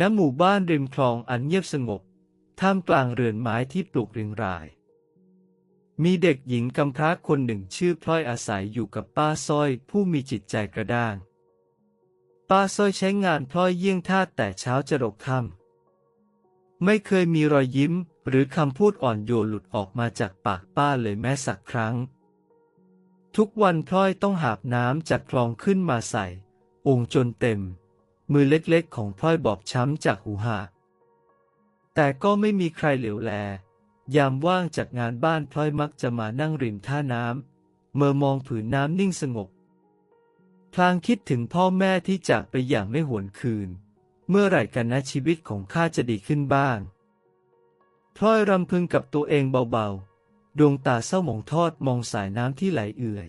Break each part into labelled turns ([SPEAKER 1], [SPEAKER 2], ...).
[SPEAKER 1] ณหมู่บ้านริมคลองอันเงียบสงบ ท่ามกลางเรือนไม้ที่ปลูกเรียงราย มีเด็กหญิงกำพร้าคนหนึ่งชื่อพลอยอาศัยอยู่กับป้าสร้อยผู้มีจิตใจกระด้าง ป้าสร้อยใช้งานพลอยเยี่ยงทาแต่เช้าจะรกค่ำไม่เคยมีรอยยิ้มหรือคำพูดอ่อนโยนหลุดออกมาจากปากป้าเลยแม้สักครั้ง ทุกวันพลอยต้องหาบน้ำจากคลองขึ้นมาใส่องจนเต็ม มือเล็กๆ ของพลอยบอบช้ำจากหูหา แต่ก็ไม่มีใครเหลียวแล ยามว่างจากงานบ้านพลอยมักจะมานั่งริมท่าน้ำเมื่อมองผืนน้ำนิ่งสงบ พลางคิดถึงพ่อแม่ที่จากไปอย่างไม่หวนคืน เมื่อไหร่กันนะชีวิตของข้าจะดีขึ้นบ้างพลอยรำพึงกับตัวเองเบาๆ ดวงตาเศร้าหมองทอดมองสายน้ำที่ไหลเอื่อย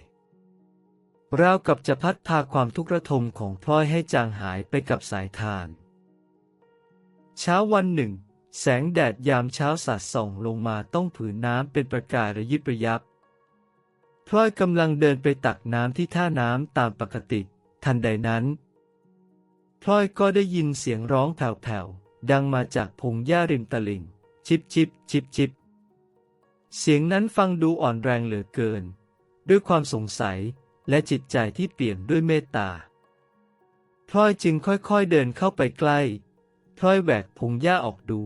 [SPEAKER 1] ราวกับจะพัดพาความทุกข์ระทมของพลอยให้จางหายไปกับสายทาน เช้าวันหนึ่ง แสงแดดยามเช้าสาดส่องลงมาต้องผืนน้ำเป็นประกายระยิบระยับ พลอยกำลังเดินไปตักน้ำที่ท่าน้ำตามปกติ ทันใดนั้น พลอยก็ได้ยินเสียงร้องแผ่วๆ ดังมาจากพงหญ้าริมตลิ่ง ชิบชิบชิบชิบเสียงนั้นฟังดูอ่อนแรงเหลือเกิน ด้วยความสงสัย และจิตใจที่เปลี่ยนด้วยเมตตาพลอยจึงค่อยๆเดินเข้าไปใกล้พลอยแหวกพงหญ้าออกดู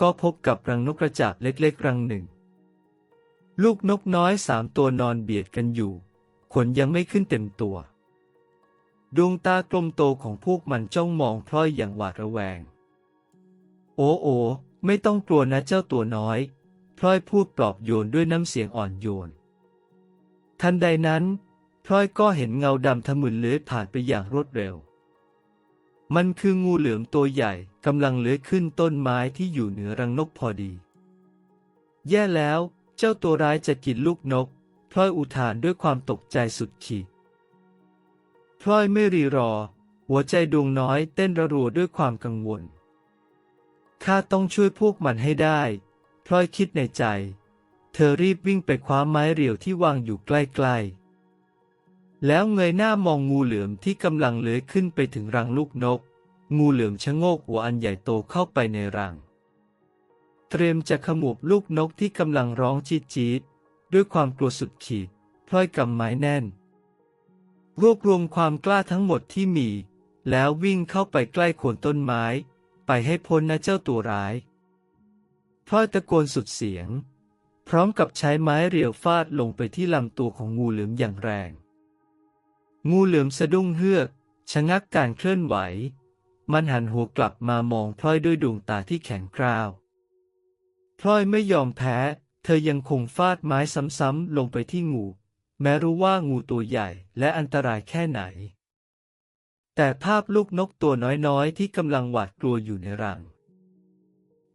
[SPEAKER 1] ก็พบกับรังนกกระจาบเล็กๆรังหนึ่ง ลูกนกน้อยสามตัวนอนเบียดกันอยู่ ขนยังไม่ขึ้นเต็มตัว ดวงตากลมโตของพวกมันจ้องมองพลอยอย่างหวาดระแวง โอ้โอไม่ต้องกลัวนะเจ้าตัวน้อยพลอยพูดปลอบโยนด้วยน้ำเสียงอ่อนโยน ทันใดนั้น พลอยก็เห็นเงาดำทะมึนเลื้อยผ่านไปอย่างรวดเร็ว มันคืองูเหลือมตัวใหญ่กำลังเลื้อยขึ้นต้นไม้ที่อยู่เหนือรังนกพอดี แย่แล้ว เจ้าตัวร้ายจะกินลูกนกพลอยอุทานด้วยความตกใจสุดขีดพลอยไม่รีรอ หัวใจดวงน้อยเต้นระรัวด้วยความกังวล ข้าต้องช่วยพวกมันให้ได้พลอยคิดในใจ เธอรีบวิ่งไปคว้าไม้เรียวที่วางอยู่ใกล้ๆ แล้วเงยหน้ามองงูเหลือมที่กำลังเลื้อยขึ้นไปถึงรังลูกนก งูเหลือมชะโงกหัวอันใหญ่โตเข้าไปในรัง เตรียมจะขมูบลูกนกที่กำลังร้องจี๊ดจี๊ดด้วยความกลัวสุดขีดพลอยกำไม้แน่น รวบรวมความกล้าทั้งหมดที่มี แล้ววิ่งเข้าไปใกล้โคนต้นไม้ ไปให้พ้นนะเจ้าตัวร้ายพลอยตะโกนสุดเสียง พร้อมกับใช้ไม้เรียวฟาดลงไปที่ลำตัวของงูเหลือมอย่างแรง งูเหลือมสะดุ้งเฮือกชะงักการเคลื่อนไหว มันหันหัวกลับมามองพลอยด้วยดวงตาที่แข็งกร้าวพลอยไม่ยอมแพ้ เธอยังคงฟาดไม้ซ้ำๆลงไปที่งู แม้รู้ว่างูตัวใหญ่และอันตรายแค่ไหน แต่ภาพลูกนกตัวน้อยๆ ที่กำลังหวาดกลัวอยู่ในรัง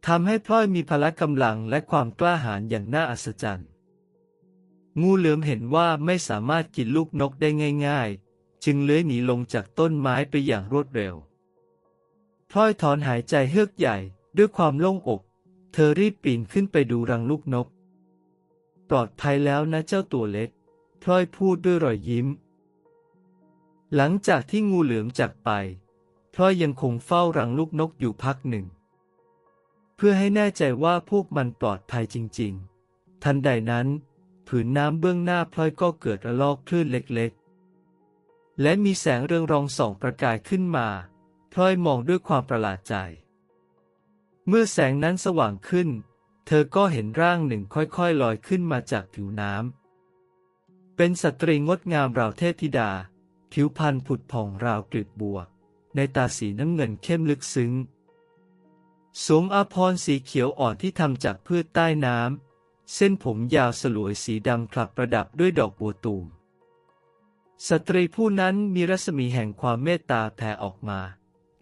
[SPEAKER 1] ทำให้พลอยมีพละกำลังและความกล้าหาญอย่างน่าอัศจรรย์ งูเหลือมเห็นว่าไม่สามารถกินลูกนกได้ง่าย ๆ จึงเลื้อยหนีลงจากต้นไม้ไปอย่างรวดเร็วพลอยถอนหายใจเฮือกใหญ่ด้วยความโล่งอก เธอรีบปีนขึ้นไปดูรังลูกนก ปลอดภัยแล้วนะเจ้าตัวเล็กพลอยพูดด้วยรอยยิ้ม หลังจากที่งูเหลือมจากไปพลอยยังคงเฝ้ารังลูกนกอยู่พักหนึ่ง เพื่อให้แน่ใจว่าพวกมันปลอดภัยจริง ๆ ทันใดนั้น ผืนน้ำเบื้องหน้าพลอยก็เกิดระลอกคลื่นเล็กๆ และมีแสงเรืองรองส่องประกายขึ้นมา พลอยมองด้วยความประหลาดใจ เมื่อแสงนั้นสว่างขึ้น เธอก็เห็นร่างหนึ่งค่อยๆลอยขึ้นมาจากผิวน้ำ เป็นสตรีงดงามราวเทพธิดา ผิวพรรณผุดผ่องราวกลีบบัว ในตาสีน้ำเงินเข้มลึกซึ้งสวมอาภรณ์สีเขียวอ่อนที่ทำจากพืชใต้น้ำ เส้นผมยาวสลวยสีดำคลับประดับด้วยดอกบัวตูม สตรีผู้นั้นมีรัศมีแห่งความเมตตาแผ่ออกมา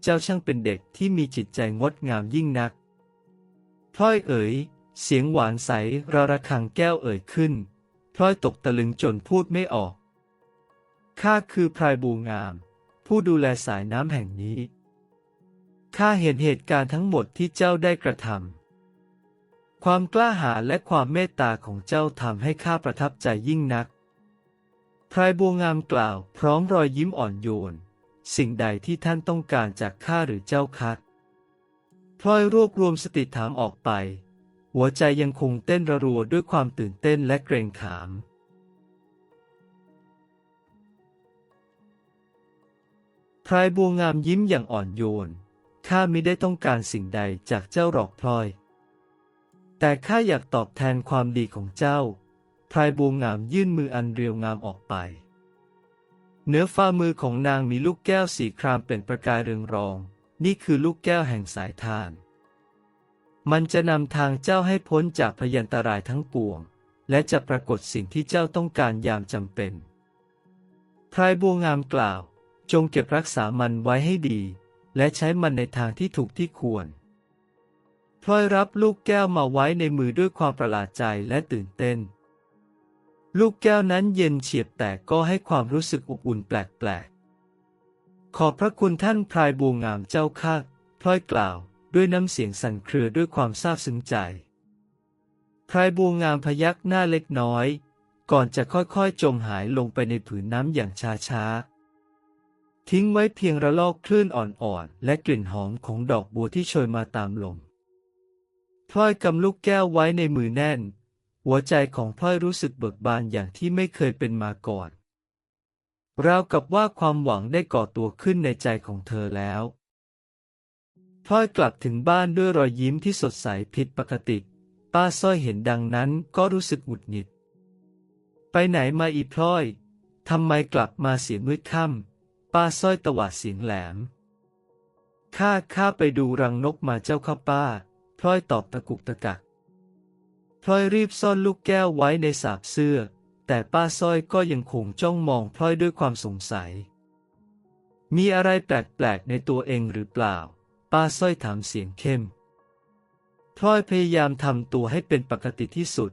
[SPEAKER 1] เจ้าช่างเป็นเด็กที่มีจิตใจงดงามยิ่งนักพลอยเอ๋ย เสียงหวานใสระระฆังแก้วเอ่ยขึ้นพลอยตกตะลึงจนพูดไม่ออก ข้าคือพรายบูงาม ผู้ดูแลสายน้ำแห่งนี้ ข้าเห็นเหตุการณ์ทั้งหมดที่เจ้าได้กระทำ ความกล้าหาญและความเมตตาของเจ้าทำให้ข้าประทับใจยิ่งนักพรายบัวงามกล่าว พร้อมรอยยิ้มอ่อนโยน สิ่งใดที่ท่านต้องการจากข้าหรือเจ้าคัดพลอยรวบรวมสติถามออกไป หัวใจยังคงเต้นระรัวด้วยความตื่นเต้นและเกรงขาม พรายบัวงามยิ้มอย่างอ่อนโยน ข้ามิได้ต้องการสิ่งใดจากเจ้าหรอกพลอย แต่ข้าอยากตอบแทนความดีของเจ้าพรายบัวงามยื่นมืออันเรียวงามออกไป เนื้อฝ่ามือของนางมีลูกแก้วสีครามเป็นประกายเรืองรอง นี่คือลูกแก้วแห่งสายทาน มันจะนำทางเจ้าให้พ้นจากพยันตรายทั้งปวง และจะปรากฏสิ่งที่เจ้าต้องการยามจำเป็นพรายบัวงามกล่าว จงเก็บรักษามันไว้ให้ดี และใช้มันในทางที่ถูกที่ควร พลอยรับลูกแก้วมาไว้ในมือด้วยความประหลาดใจและตื่นเต้น ลูกแก้วนั้นเย็นเฉียบแต่ก็ให้ความรู้สึกอบอุ่นแปลกๆ ขอบพระคุณท่านพรายบัวงามเจ้าข้าพลอยกล่าว ด้วยน้ำเสียงสั่นเครือด้วยความซาบซึ้งใจพรายบัวงามพยักหน้าเล็กน้อย ก่อนจะค่อยๆ จมหายลงไปในผืนน้ำอย่างช้าๆทิ้งไว้เพียงระลอกคลื่นอ่อนๆ และกลิ่นหอมของดอกบัวที่โชยมาตามลม พลอยกำลูกแก้วไว้ในมือแน่น หัวใจของพลอยรู้สึกเบิกบานอย่างที่ไม่เคยเป็นมาก่อนราวกับว่าความหวังได้ก่อตัวขึ้นในใจของเธอแล้วพลอยกลับถึงบ้านด้วยรอยยิ้มที่สดใสผิดปกติ ป้าสร้อยเห็นดังนั้นก็รู้สึกหงุดหงิด ไปไหนมาอีพลอยทำไมกลับมาเสียมืดค่ำป้าสร้อยตวาดเสียงแหลมข้าข้าไปดูรังนกมาเจ้าข้าป้า พลอยตอบตะกุกตะกักพลอยรีบซ่อนลูกแก้วไว้ในสาบเสื้อ แต่ป้าสร้อยก็ยังคงจ้องมองพลอยด้วยความสงสัย มีอะไรแปลกๆในตัวเองหรือเปล่า ป้าสร้อยถามเสียงเข้มพลอยพยายามทำตัวให้เป็นปกติที่สุด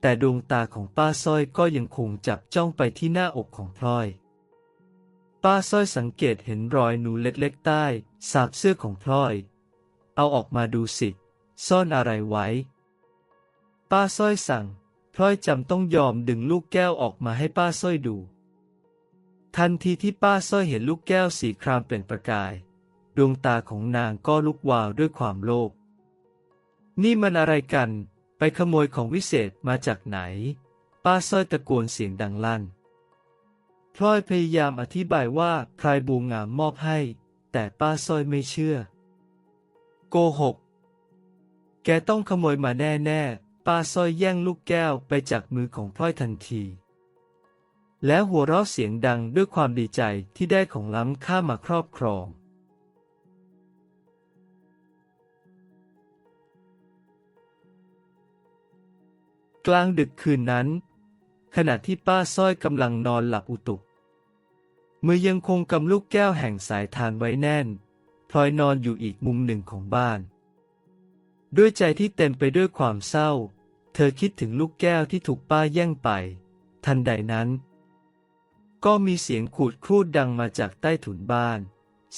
[SPEAKER 1] แต่ดวงตาของป้าสร้อยก็ยังคงจับจ้องไปที่หน้าอกของพลอย ป้าสร้อยสังเกตเห็นรอยหนูเล็กๆใต้สาบเสื้อของพลอย เอาออกมาดูสิ ซ่อนอะไรไว้ ป้าสร้อยสั่งพลอยจำต้องยอมดึงลูกแก้วออกมาให้ป้าสร้อยดู ทันทีที่ป้าสร้อยเห็นลูกแก้วสีครามเป็นประกาย ดวงตาของนางก็ลุกวาวด้วยความโลภ นี่มันอะไรกัน ไปขโมยของวิเศษมาจากไหน ป้าสร้อยตะโกนเสียงดังลั่น พลอยพยายามอธิบายว่าพรายบูงามมอบให้ แต่ป้าสร้อยไม่เชื่อ โกหก แกต้องขโมยมาแน่ๆ ป้าสร้อยแย่งลูกแก้วไปจากมือของพลอยทันที แล้วหัวเราะเสียงดังด้วยความดีใจที่ได้ของล้ำค่ามาครอบครอง กลางดึกคืนนั้น ขณะที่ป้าสร้อยกำลังนอนหลับอุตุมือยังคงกำลูกแก้วแห่งสายทานไว้แน่นพลอยนอนอยู่อีกมุมหนึ่งของบ้าน ด้วยใจที่เต็มไปด้วยความเศร้า เธอคิดถึงลูกแก้วที่ถูกป้าแย่งไป ทันใดนั้น ก็มีเสียงขูดครูดดังมาจากใต้ถุนบ้าน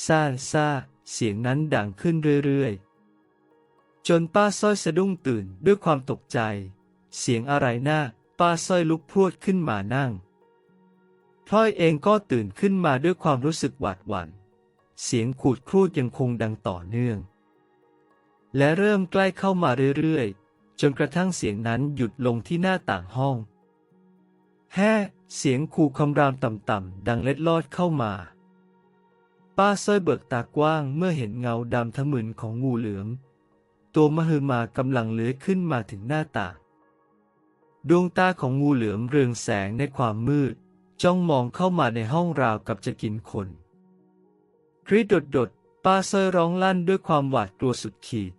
[SPEAKER 1] ซ่าซ่า เสียงนั้นดังขึ้นเรื่อยๆ จนป้าสร้อยสะดุ้งตื่นด้วยความตกใจ เสียงอะไรน่าป้าสร้อยลุกพรวดขึ้นมานั่งพลอยเองก็ตื่นขึ้นมาด้วยความรู้สึกหวาดหวัน่น เสียงขูดครูดยังคงดังต่อเนื่อง และเริ่มใกล้เข้ามาเรื่อยๆ จนกระทั่งเสียงนั้นหยุดลงที่หน้าต่างห้อง แฮ่เสียงขู่คำรามต่ำๆ ดังเล็ดลอดเข้ามา ป้าสร้อยเบิกตากว้างเมื่อเห็นเงาดำทะมึนของงูเหลือม ตัวมหึมากำลังเลื้อยขึ้นมาถึงหน้าต่าง ดวงตาของงูเหลือมเรืองแสงในความมืด จ้องมองเข้ามาในห้องราวกับจะกินคน คริดดดๆป้าสร้อยร้องลั่นด้วยความหวาดกลัวสุดขีด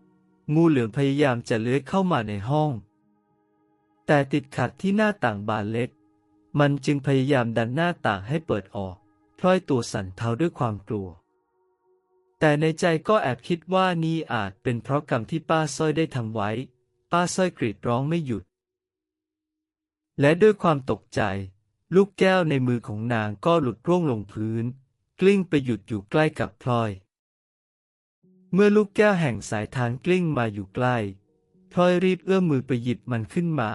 [SPEAKER 1] งูเหลือมพยายามจะเลื้อยเข้ามาในห้อง แต่ติดขัดที่หน้าต่างบานเล็ก มันจึงพยายามดันหน้าต่างให้เปิดออกพลอยตัวสั่นเทาด้วยความกลัว แต่ในใจก็แอบคิดว่านี่อาจเป็นเพราะกรรมที่ป้าสร้อยได้ทำไว้ ป้าสร้อยกรีดร้องไม่หยุด และด้วยความตกใจ ลูกแก้วในมือของนางก็หลุดร่วงลงพื้น กลิ้งไปหยุดอยู่ใกล้กับพลอย เมื่อลูกแก้วแห่งสายทานกลิ้งมาอยู่ใกล้พลอยรีบเอื้อมมือไปหยิบมันขึ้นมา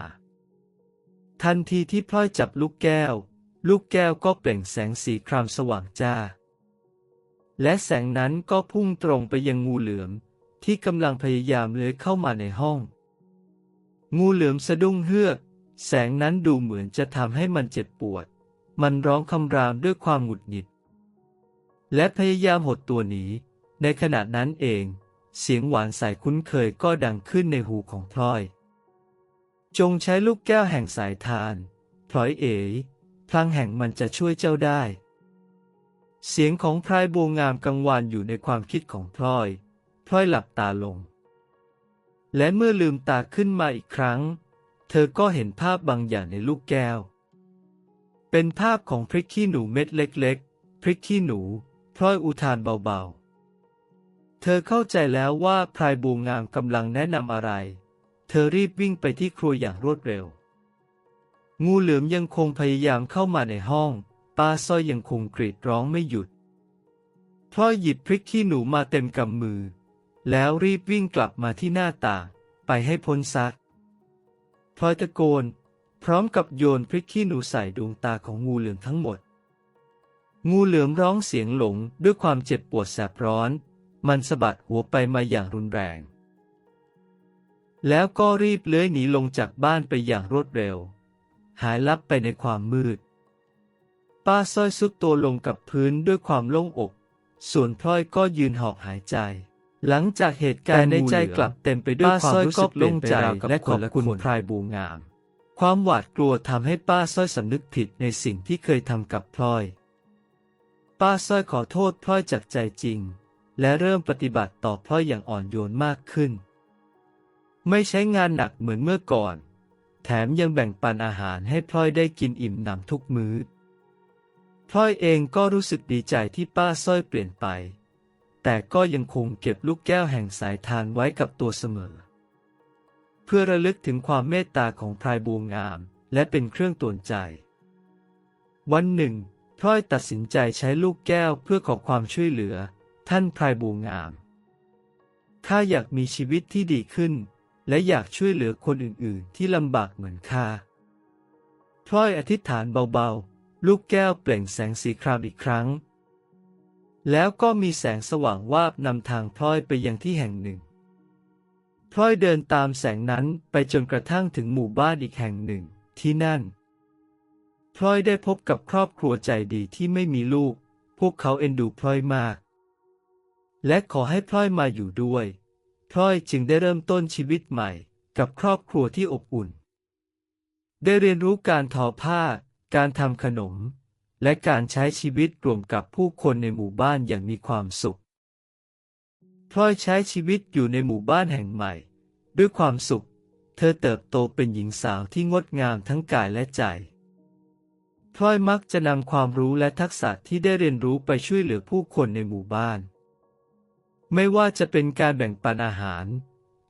[SPEAKER 1] ทันทีที่พลอยจับลูกแก้ว ลูกแก้วก็เปล่งแสงสีครามสว่างจ้า และแสงนั้นก็พุ่งตรงไปยังงูเหลือม ที่กำลังพยายามเลื้อยเข้ามาในห้อง งูเหลือมสะดุ้งเฮือก แสงนั้นดูเหมือนจะทำให้มันเจ็บปวด มันร้องคำรามด้วยความหงุดหงิด และพยายามหดตัวหนี ในขณะนั้นเอง เสียงหวานใสคุ้นเคยก็ดังขึ้นในหูของพลอย จงใช้ลูกแก้วแห่งสายทานพลอยเอ๋ยพลังแห่งมันจะช่วยเจ้าได้ เสียงของพรายบัวงามกังวานอยู่ในความคิดของพลอยพลอยหลับตาลง และเมื่อลืมตาขึ้นมาอีกครั้ง เธอก็เห็นภาพบางอย่างในลูกแก้ว เป็นภาพของพริกขี้หนูเม็ดเล็ก ๆ พริกขี้หนูพลอยอุทานเบาๆ เธอเข้าใจแล้วว่าพรายบัวงามกำลังแนะนำอะไร เธอรีบวิ่งไปที่ครัวอย่างรวดเร็ว งูเหลือมยังคงพยายามเข้ามาในห้องป้าสร้อยยังคงกรีดร้องไม่หยุดพลอยหยิบพริกขี้หนูมาเต็มกำมือ แล้วรีบวิ่งกลับมาที่หน้าต่างไปให้พ้นซักพลอยตะโกน พร้อมกับโยนพริกขี้หนูใส่ดวงตาของงูเหลือมทั้งหมด งูเหลือมร้องเสียงหลงด้วยความเจ็บปวดแสบร้อน มันสะบัดหัวไปมาอย่างรุนแรง แล้วก็รีบเลื้อยหนีลงจากบ้านไปอย่างรวดเร็ว หายลับไปในความมืด ป้าสร้อยซุดตัวลงกับพื้นด้วยความโล่งอก ส่วนพลอยก็ยืนหอบหายใจ หลังจากเหตุการณ์ในใจกลับเต็มไปด้วยความรู้สึกโล่งใจและขอบคุณพรายบูงาม ความหวาดกลัวทำให้ป้าสร้อยสำนึกผิดในสิ่งที่เคยทำกับพลอย ป้าสร้อยขอโทษพลอยจากใจจริง และเริ่มปฏิบัติต่อพลอยอย่างอ่อนโยนมากขึ้น ไม่ใช้งานหนักเหมือนเมื่อก่อน แถมยังแบ่งปันอาหารให้พลอยได้กินอิ่มหนำทุกมื้อพลอยเองก็รู้สึกดีใจที่ป้าสร้อยเปลี่ยนไป แต่ก็ยังคงเก็บลูกแก้วแห่งสายทานไว้กับตัวเสมอ เพื่อระลึกถึงความเมตตาของพรายบัวงาม และเป็นเครื่องตวนใจ วันหนึ่งพลอยตัดสินใจใช้ลูกแก้วเพื่อขอความช่วยเหลือ ท่านพรายบัวงาม ข้าอยากมีชีวิตที่ดีขึ้น และอยากช่วยเหลือคนอื่นๆ ที่ลำบากเหมือนข้าพลอยอธิษฐานเบาๆ ลูกแก้วเปล่งแสงสีครามอีกครั้ง แล้วก็มีแสงสว่างวาบนำทางพลอยไปยังที่แห่งหนึ่งพลอยเดินตามแสงนั้นไปจนกระทั่งถึงหมู่บ้านอีกแห่งหนึ่ง ที่นั่นพลอยได้พบกับครอบครัวใจดีที่ไม่มีลูก พวกเขาเอ็นดูพลอยมาก และขอให้พลอยมาอยู่ด้วย พลอยจึงได้เริ่มต้นชีวิตใหม่กับครอบครัวที่อบอุ่น ได้เรียนรู้การทอผ้า การทำขนม และการใช้ชีวิตรวมกับผู้คนในหมู่บ้านอย่างมีความสุข พลอยใช้ชีวิตอยู่ในหมู่บ้านแห่งใหม่ ด้วยความสุข เธอเติบโตเป็นหญิงสาวที่งดงามทั้งกายและใจพลอยมักจะนำความรู้และทักษะที่ได้เรียนรู้ไปช่วยเหลือผู้คนในหมู่บ้าน ไม่ว่าจะเป็นการแบ่งปันอาหาร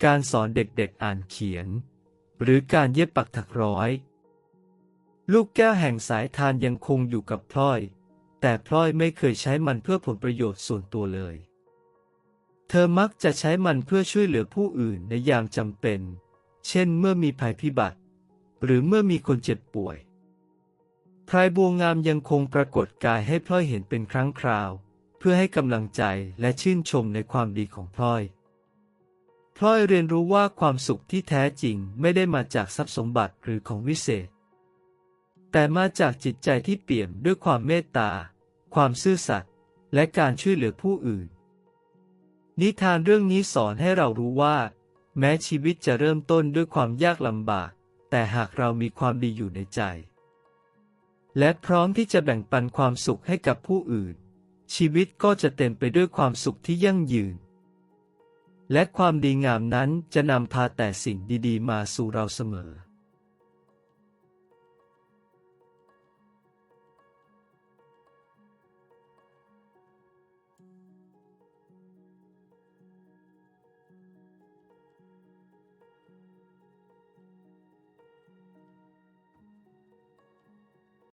[SPEAKER 1] การสอนเด็กๆอ่านเขียน หรือการเย็บปักถักร้อย ลูกแก้วแห่งสายทานยังคงอยู่กับพลอย แต่พลอยไม่เคยใช้มันเพื่อผลประโยชน์ส่วนตัวเลย เธอมักจะใช้มันเพื่อช่วยเหลือผู้อื่นในยามจำเป็น เช่นเมื่อมีภัยพิบัติ หรือเมื่อมีคนเจ็บป่วยพรายบัวงามยังคงปรากฏกายให้พลอยเห็นเป็นครั้งคราว เพื่อให้กำลังใจและชื่นชมในความดีของพลอยพลอยเรียนรู้ว่าความสุขที่แท้จริงไม่ได้มาจากทรัพย์สมบัติหรือของวิเศษ แต่มาจากจิตใจที่เปี่ยมด้วยความเมตตา ความซื่อสัตย์และการช่วยเหลือผู้อื่น นิทานเรื่องนี้สอนให้เรารู้ว่า แม้ชีวิตจะเริ่มต้นด้วยความยากลำบาก แต่หากเรามีความดีอยู่ในใจ และพร้อมที่จะแบ่งปันความสุขให้กับผู้อื่น ชีวิตก็จะเต็มไปด้วยความสุขที่ยั่งยืน และความดีงามนั้นจะนำพาแต่สิ่งดีๆ มาสู่เราเสมอ